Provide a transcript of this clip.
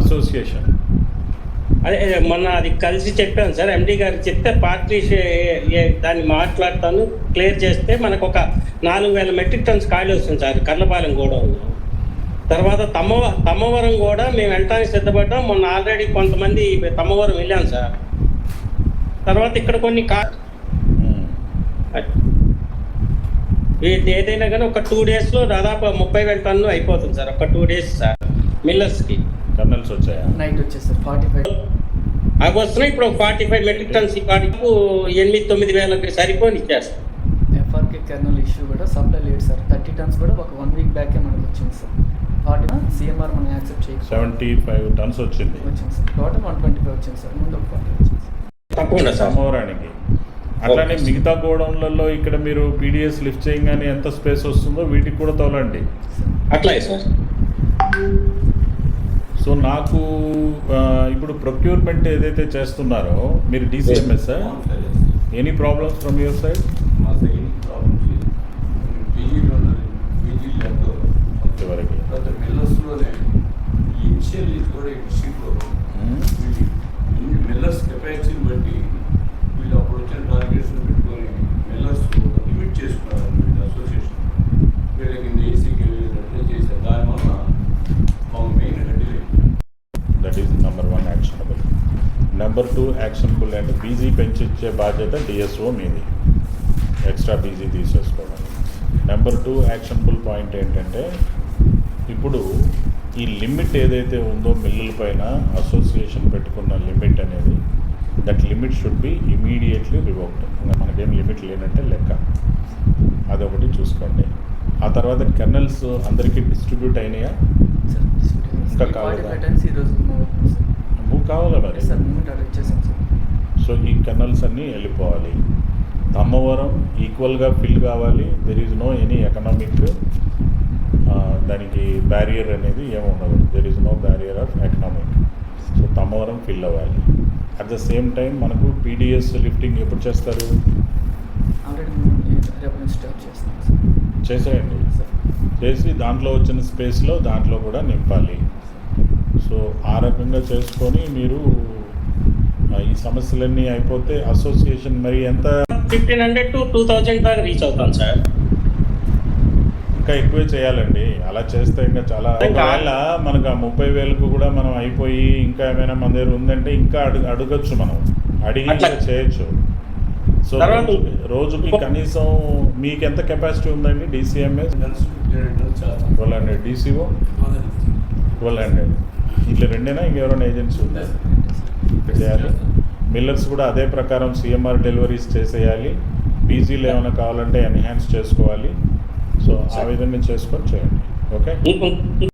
Association. అదే మొన్న అది కలిసి చెప్పాను సార్. ఎండి గారికి చెప్తే పార్టీ దాన్ని మాట్లాడతాను. క్లియర్ చేస్తే మనకు ఒక నాలుగు వేల మెట్రిక్ టన్స్ ఖాళీ వస్తుంది సార్ కర్లపాలెం గోడౌన్ తర్వాత తమ్మ తమ్మవరం కూడా మేము వెళ్ళడానికి సిద్ధపడ్డాం. మొన్న ఆల్రెడీ కొంతమంది తమ్మవరం వెళ్ళాం సార్. తర్వాత ఇక్కడ కొన్ని కా ఏదైనా కానీ ఒక టూ డేస్లో దాదాపు ముప్పై వేల టన్ను అయిపోతుంది సార్ ఒక టూ డేస్ సార్ మిల్లర్స్కి. కర్నల్స్ వచ్చాయా? నైట్ వచ్చేసారు ఫార్టీ ఫైవ్ అవి వస్తున్నాయి ఇప్పుడు ఫార్టీ ఫైవ్ మెట్రిక్ టన్స్ వాటికి ఎనిమిది తొమ్మిది వేలకి సరిపోని ఇచ్చేస్తాం ఎఫ్ఆర్కే కెర్నల్ ఇష్యూ కూడా సప్లై లేదు సార్. థర్టీ టన్స్ కూడా ఒక వన్ వీక్ బ్యాకే మనకు వచ్చింది సార్. ఫార్టీ సిఎంఆర్ మనం యాక్సెప్ట్ చేయకపోతే సెవెంటీ ఫైవ్ టన్స్ వచ్చింది. వచ్చింది sir. Total one twenty five వచ్చింది సార్. ముందు ఒక ఫార్టీ వచ్చింది సార్. తప్పకుండా సార్? సమోరానికి అట్లానే మిగతా గోడౌన్లలో ఇక్కడ మీరు పీడిఎస్ లిఫ్ట్ చేయగానే ఎంత స్పేస్ వస్తుందో వీటికి కూడా తోలండి. అట్లాగే సార్. సో నాకు ఇప్పుడు ప్రొక్యూర్మెంట్ ఏదైతే చేస్తున్నారో మీరు DCMS any problems from your side problems లేదు పీజీలో పీజీ ల్యాబ్లో చివరికి తర్వాత మిల్లర్స్లోనే ఈ ఇనిషియల్ ఇది కూడా ఈ డిస్ట్రిక్ట్లో ఇన్ని మిల్లర్స్ కెపాసిటీని బట్టి వీళ్ళు అప్పుడు వచ్చిన టార్గెట్స్ పెట్టుకొని మిల్లర్స్ లిమిట్ చేసుకున్నారు వీళ్ళ అసోసియేషన్ వీళ్ళకి ఏసీకి అట్లా చేశారు దానివల్ల మాకు main head that is number one actionable number two actionable అంటే బీజీ పెంచిచ్చే బాధ్యత డిఎస్ఓ మీది. ఎక్స్ట్రా బీజీ తీసేసుకోవడం. నెంబర్ టూ యాక్షనబుల్ పాయింట్ ఏంటంటే ఇప్పుడు ఈ లిమిట్ ఏదైతే ఉందో మిల్లుల పైన అసోసియేషన్ పెట్టుకున్న లిమిట్ అనేది that limit should be immediately revoked ఇంకా మనకేం లిమిట్ లేనంటే లెక్క. అదొకటి చూసుకోండి. ఆ తర్వాత కెర్నల్స్ అందరికీ డిస్ట్రిబ్యూట్ అయినాయా? ఇంకా కావాలా? ఫైవ్ టన్స్ ఈరోజు మూవ్ అవుతుంది సార్ మూవ్ కావాలా మరి? సార్ సో ఈ కెనల్స్ అన్నీ వెళ్ళిపోవాలి. తమ్మవరం ఈక్వల్గా ఫిల్ కావాలి. There is no any economic దానికి బ్యారియర్ అనేది ఏమి ఉండదు. There is no barrier of economic so Tammavaram fill అవ్వాలి. అట్ ద సేమ్ టైం మనకు పీడిఎస్ లిఫ్టింగ్ ఎప్పుడు చేస్తారు? చేసేయండి. చేసి దాంట్లో వచ్చిన స్పేస్లో దాంట్లో కూడా నింపాలి. సో ఆ రకంగా చేసుకొని మీరు ఈ సమస్యలన్నీ అయిపోతే అసోసియేషన్ మరి ఎంత? Fifteen hundred to two thousand దాకా రీచ్ అవుతాం సార్. ఇంకా ఎక్కువే చేయాలండి. అలా చేస్తే ఇంకా చాలా ఇంకా- ఒకవేళ మనకు ఆ ముప్పై వేలకు కూడా మనం అయిపోయి ఇంకా ఏమైనా మన దగ్గర ఉందంటే ఇంకా అడుగు అడగచ్చు మనం. అడిగి చేయొచ్చు. సో రోజుకి- కనీసం మీకు ఎంత కెపాసిటీ ఉందండి? DCMS twelve hundred. DCO twelve hundred. ఇట్లా రెండేనా? ఇంకెవరైనా ఏజెన్సీ ఉందా చేయాలి. మిల్లర్స్ కూడా అదే ప్రకారం సిఎంఆర్ డెలివరీస్ చేసేయాలి. పీజీలు ఏమైనా కావాలంటే ఎన్హాన్స్ చేసుకోవాలి. సో ఆ విధంగా చేసుకొని చేయండి. ఓకే